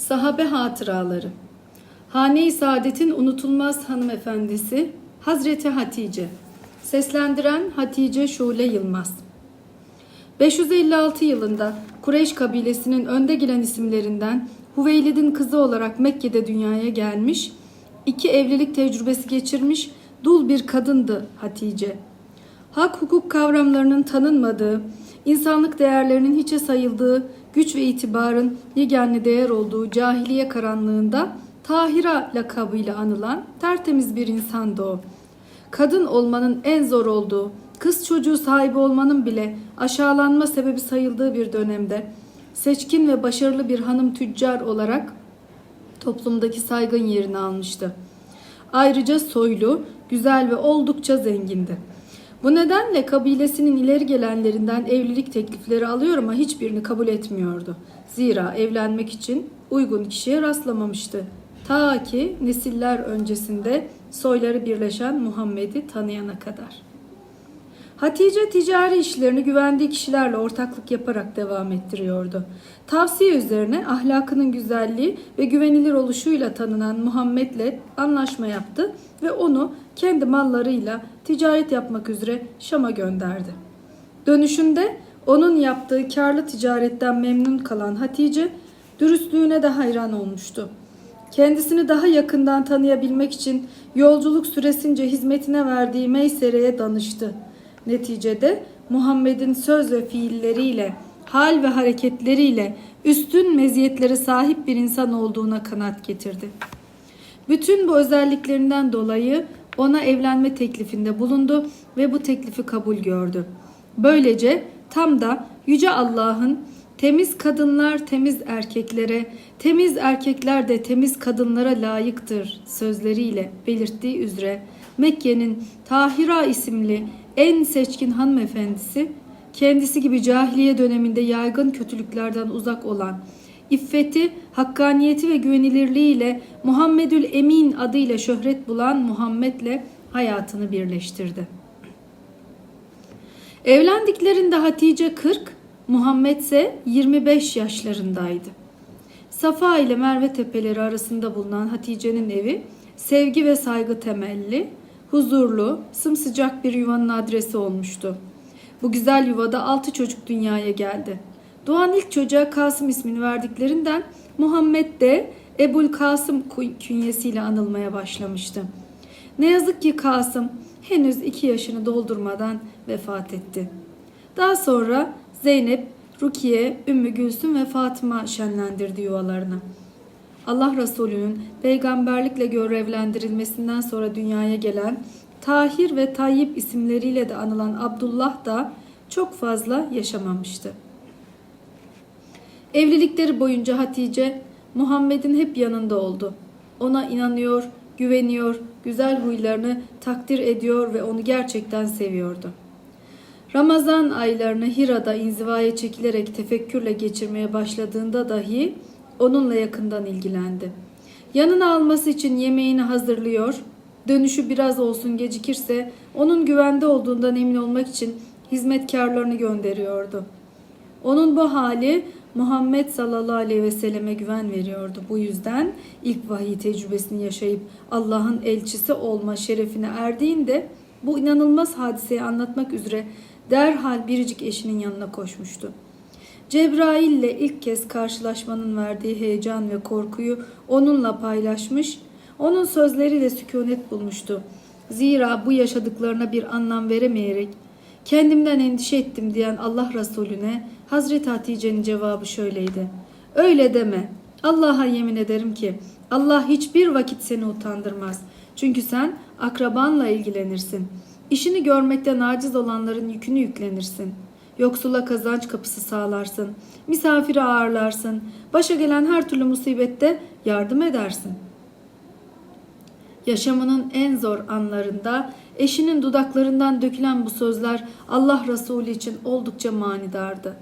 Sahabe Hatıraları. Hane-i Saadet'in unutulmaz hanımefendisi Hazreti Hatice. Seslendiren Hatice Şule Yılmaz. 556 yılında Kureyş kabilesinin önde gelen isimlerinden Hüveylid'in kızı olarak Mekke'de dünyaya gelmiş, iki evlilik tecrübesi geçirmiş dul bir kadındı Hatice. Hak hukuk kavramlarının tanınmadığı, insanlık değerlerinin hiçe sayıldığı, güç ve itibarın yegane değer olduğu cahiliye karanlığında Tahira lakabıyla anılan tertemiz bir insandı o. Kadın olmanın en zor olduğu, kız çocuğu sahibi olmanın bile aşağılanma sebebi sayıldığı bir dönemde seçkin ve başarılı bir hanım tüccar olarak toplumdaki saygın yerini almıştı. Ayrıca soylu, güzel ve oldukça zengindi. Bu nedenle kabilesinin ileri gelenlerinden evlilik teklifleri alıyor ama hiçbirini kabul etmiyordu. Zira evlenmek için uygun kişiye rastlamamıştı. Ta ki nesiller öncesinde soyları birleşen Muhammed'i tanıyana kadar. Hatice ticari işlerini güvendiği kişilerle ortaklık yaparak devam ettiriyordu. Tavsiye üzerine ahlakının güzelliği ve güvenilir oluşuyla tanınan Muhammed'le anlaşma yaptı ve onu kendi mallarıyla ticaret yapmak üzere Şam'a gönderdi. Dönüşünde onun yaptığı karlı ticaretten memnun kalan Hatice dürüstlüğüne de hayran olmuştu. Kendisini daha yakından tanıyabilmek için yolculuk süresince hizmetine verdiği Meysere'ye danıştı. Neticede Muhammed'in söz ve fiilleriyle, hal ve hareketleriyle üstün meziyetlere sahip bir insan olduğuna kanaat getirdi. Bütün bu özelliklerinden dolayı ona evlenme teklifinde bulundu ve bu teklifi kabul gördü. Böylece tam da Yüce Allah'ın temiz kadınlar temiz erkeklere, temiz erkekler de temiz kadınlara layıktır sözleriyle belirttiği üzere Mekke'nin Tahira isimli en seçkin hanımefendisi kendisi gibi cahiliye döneminde yaygın kötülüklerden uzak olan İffeti, hakkaniyeti ve güvenilirliğiyle Muhammedül Emin adıyla şöhret bulan Muhammed'le hayatını birleştirdi. Evlendiklerinde Hatice 40, Muhammed ise 25 yaşlarındaydı. Safa ile Merve tepeleri arasında bulunan Hatice'nin evi sevgi ve saygı temelli, huzurlu, sımsıcak bir yuvanın adresi olmuştu. Bu güzel yuvada altı çocuk dünyaya geldi. Doğan ilk çocuğa Kasım ismini verdiklerinden Muhammed de Ebul Kasım künyesiyle anılmaya başlamıştı. Ne yazık ki Kasım henüz iki yaşını doldurmadan vefat etti. Daha sonra Zeynep, Rukiye, Ümmü Gülsüm ve Fatıma şenlendirdi yuvalarını. Allah Resulü'nün peygamberlikle görevlendirilmesinden sonra dünyaya gelen Tahir ve Tayyip isimleriyle de anılan Abdullah da çok fazla yaşamamıştı. Evlilikleri boyunca Hatice Muhammed'in hep yanında oldu. Ona inanıyor, güveniyor, güzel huylarını takdir ediyor ve onu gerçekten seviyordu. Ramazan aylarını Hira'da inzivaya çekilerek tefekkürle geçirmeye başladığında dahi onunla yakından ilgilendi. Yanına alması için yemeğini hazırlıyor, dönüşü biraz olsun gecikirse onun güvende olduğundan emin olmak için hizmetkarlarını gönderiyordu. Onun bu hali Muhammed sallallahu aleyhi ve selleme güven veriyordu. Bu yüzden ilk vahiy tecrübesini yaşayıp Allah'ın elçisi olma şerefine erdiğinde bu inanılmaz hadiseyi anlatmak üzere derhal biricik eşinin yanına koşmuştu. Cebrail ile ilk kez karşılaşmanın verdiği heyecan ve korkuyu onunla paylaşmış, onun sözleriyle sükunet bulmuştu. Zira bu yaşadıklarına bir anlam veremeyerek kendimden endişe ettim diyen Allah Resulüne Hazreti Hatice'nin cevabı şöyleydi. Öyle deme. Allah'a yemin ederim ki Allah hiçbir vakit seni utandırmaz. Çünkü sen akrabanla ilgilenirsin. İşini görmekten aciz olanların yükünü yüklenirsin. Yoksula kazanç kapısı sağlarsın. Misafiri ağırlarsın. Başa gelen her türlü musibette yardım edersin. Yaşamının en zor anlarında eşinin dudaklarından dökülen bu sözler Allah Resulü için oldukça manidardı.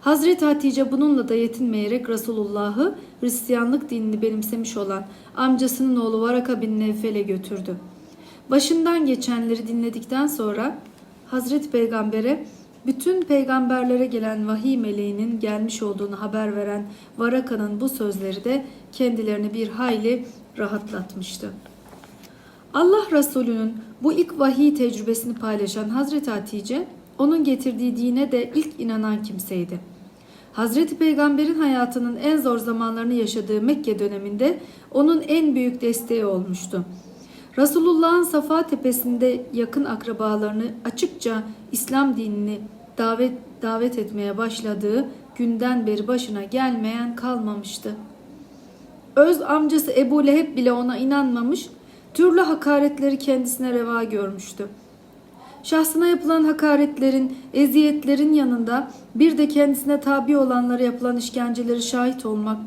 Hazreti Hatice bununla da yetinmeyerek Resulullah'ı Hristiyanlık dinini benimsemiş olan amcasının oğlu Varaka bin Nevfel'e götürdü. Başından geçenleri dinledikten sonra Hazreti Peygamber'e bütün peygamberlere gelen vahiy meleğinin gelmiş olduğunu haber veren Varaka'nın bu sözleri de kendilerini bir hayli rahatlatmıştı. Allah Resulü'nün bu ilk vahiy tecrübesini paylaşan Hazreti Hatice, onun getirdiği dine de ilk inanan kimseydi. Hazreti Peygamber'in hayatının en zor zamanlarını yaşadığı Mekke döneminde onun en büyük desteği olmuştu. Resulullah'ın Safa tepesinde yakın akrabalarını açıkça İslam dinini davet davet etmeye başladığı günden beri başına gelmeyen kalmamıştı. Öz amcası Ebu Leheb bile ona inanmamış, türlü hakaretleri kendisine reva görmüştü. Şahsına yapılan hakaretlerin, eziyetlerin yanında bir de kendisine tabi olanlara yapılan işkenceleri şahit olmak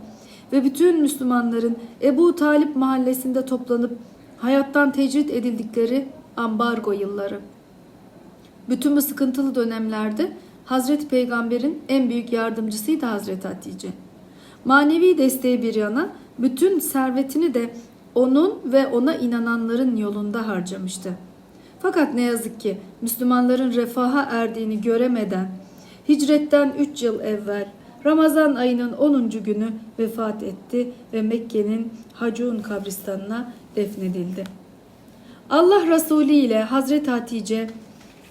ve bütün Müslümanların Ebu Talip mahallesinde toplanıp hayattan tecrit edildikleri ambargo yılları. Bütün bu sıkıntılı dönemlerde Hazreti Peygamber'in en büyük yardımcısıydı Hazreti Hatice. Manevi desteği bir yana bütün servetini de onun ve ona inananların yolunda harcamıştı. Fakat ne yazık ki Müslümanların refaha erdiğini göremeden hicretten 3 yıl evvel Ramazan ayının 10. günü vefat etti ve Mekke'nin Hacun kabristanına defnedildi. Allah Resulü ile Hazreti Hatice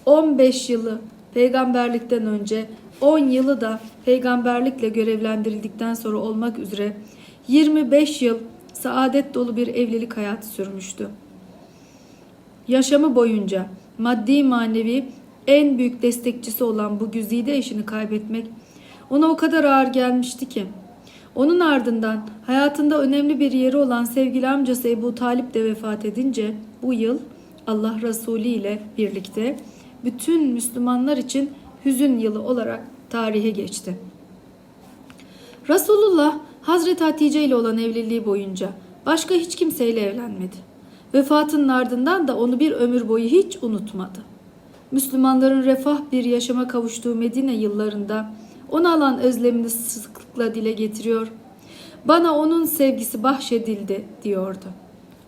15 yılı peygamberlikten önce 10 yılı da peygamberlikle görevlendirildikten sonra olmak üzere 25 yıl saadet dolu bir evlilik hayatı sürmüştü. Yaşamı boyunca maddi manevi en büyük destekçisi olan bu güzide eşini kaybetmek ona o kadar ağır gelmişti ki. Onun ardından hayatında önemli bir yeri olan sevgili amcası Ebu Talip de vefat edince bu yıl Allah Resulü ile birlikte bütün Müslümanlar için hüzün yılı olarak tarihe geçti. Resulullah Hazreti Hatice ile olan evliliği boyunca başka hiç kimseyle evlenmedi. Vefatının ardından da onu bir ömür boyu hiç unutmadı. Müslümanların refah bir yaşama kavuştuğu Medine yıllarında ona alan özlemini sıklıkla dile getiriyor. Bana onun sevgisi bahşedildi diyordu.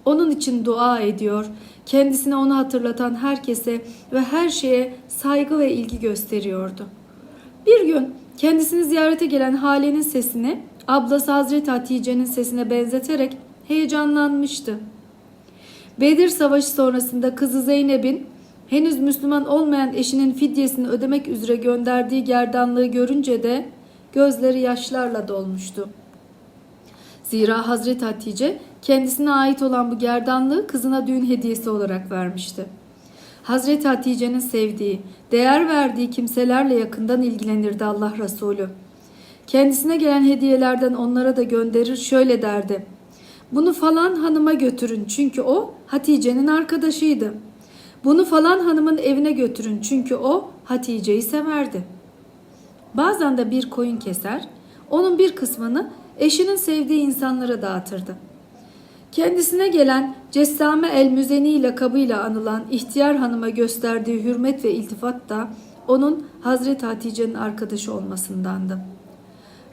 Onun için dua ediyor, kendisine onu hatırlatan herkese ve her şeye saygı ve ilgi gösteriyordu. Bir gün kendisini ziyarete gelen Hale'nin sesini ablası Hazreti Hatice'nin sesine benzeterek heyecanlanmıştı. Bedir Savaşı sonrasında kızı Zeynep'in henüz Müslüman olmayan eşinin fidyesini ödemek üzere gönderdiği gerdanlığı görünce de gözleri yaşlarla dolmuştu. Zira Hazreti Hatice kendisine ait olan bu gerdanlığı kızına düğün hediyesi olarak vermişti. Hazreti Hatice'nin sevdiği, değer verdiği kimselerle yakından ilgilenirdi Allah Resulü. Kendisine gelen hediyelerden onlara da gönderir şöyle derdi. Bunu falan hanıma götürün çünkü o Hatice'nin arkadaşıydı. Bunu falan hanımın evine götürün çünkü o Hatice'yi severdi. Bazen de bir koyun keser, onun bir kısmını eşinin sevdiği insanlara dağıtırdı. Kendisine gelen Cessame el Müzeni ile kabıyla anılan ihtiyar hanıma gösterdiği hürmet ve iltifat da onun Hazreti Hatice'nin arkadaşı olmasındandı.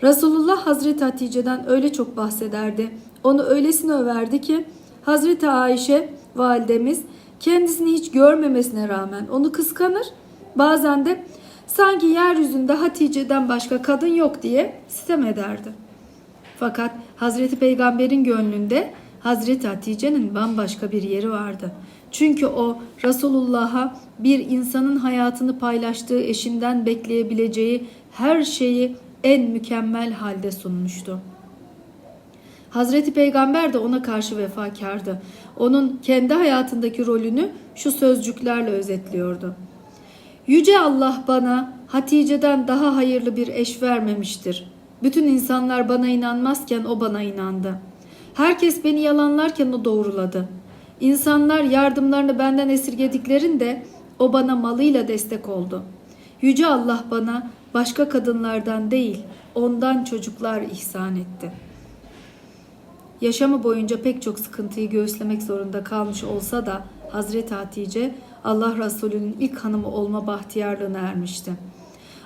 Resulullah Hazreti Hatice'den öyle çok bahsederdi. Onu öylesine överdi ki Hazreti Ayşe validemiz kendisini hiç görmemesine rağmen onu kıskanır. Bazen de sanki yeryüzünde Hatice'den başka kadın yok diye sitem ederdi. Fakat Hazreti Peygamber'in gönlünde Hazreti Hatice'nin bambaşka bir yeri vardı. Çünkü o Resulullah'a bir insanın hayatını paylaştığı eşinden bekleyebileceği her şeyi en mükemmel halde sunmuştu. Hazreti Peygamber de ona karşı vefakardı. Onun kendi hayatındaki rolünü şu sözcüklerle özetliyordu. Yüce Allah bana Hatice'den daha hayırlı bir eş vermemiştir. Bütün insanlar bana inanmazken o bana inandı. Herkes beni yalanlarken o doğruladı. İnsanlar yardımlarını benden esirgediklerinde o bana malıyla destek oldu. Yüce Allah bana başka kadınlardan değil ondan çocuklar ihsan etti. Yaşamı boyunca pek çok sıkıntıyı göğüslemek zorunda kalmış olsa da Hazreti Hatice Allah Resulü'nün ilk hanımı olma bahtiyarlığına ermişti.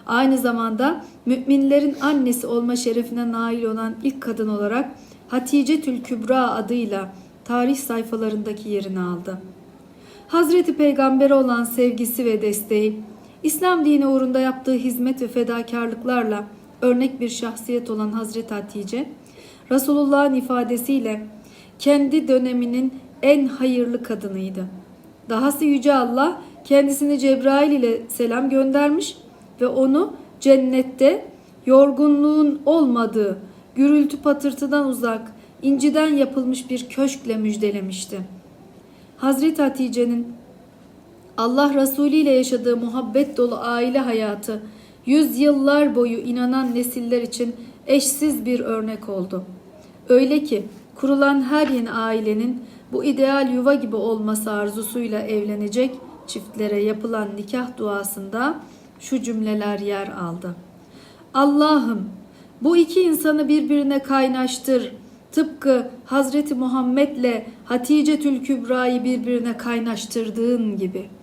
Aynı zamanda müminlerin annesi olma şerefine nail olan ilk kadın olarak Hatice Tül Kübra adıyla tarih sayfalarındaki yerini aldı. Hazreti Peygamber'e olan sevgisi ve desteği İslam dini uğrunda yaptığı hizmet ve fedakarlıklarla örnek bir şahsiyet olan Hazreti Hatice, Resulullah'ın ifadesiyle kendi döneminin en hayırlı kadınıydı. Dahası Yüce Allah kendisini Cebrail ile selam göndermiş ve onu cennette yorgunluğun olmadığı, gürültü patırtıdan uzak, inciden yapılmış bir köşkle müjdelemişti. Hazreti Hatice'nin Allah Resulü ile yaşadığı muhabbet dolu aile hayatı yüzyıllar boyu inanan nesiller için eşsiz bir örnek oldu. Öyle ki kurulan her yeni ailenin bu ideal yuva gibi olması arzusuyla evlenecek çiftlere yapılan nikah duasında şu cümleler yer aldı. Allah'ım bu iki insanı birbirine kaynaştır. Tıpkı Hazreti Muhammed'le Hatice Tül Kübra'yı birbirine kaynaştırdığın gibi.''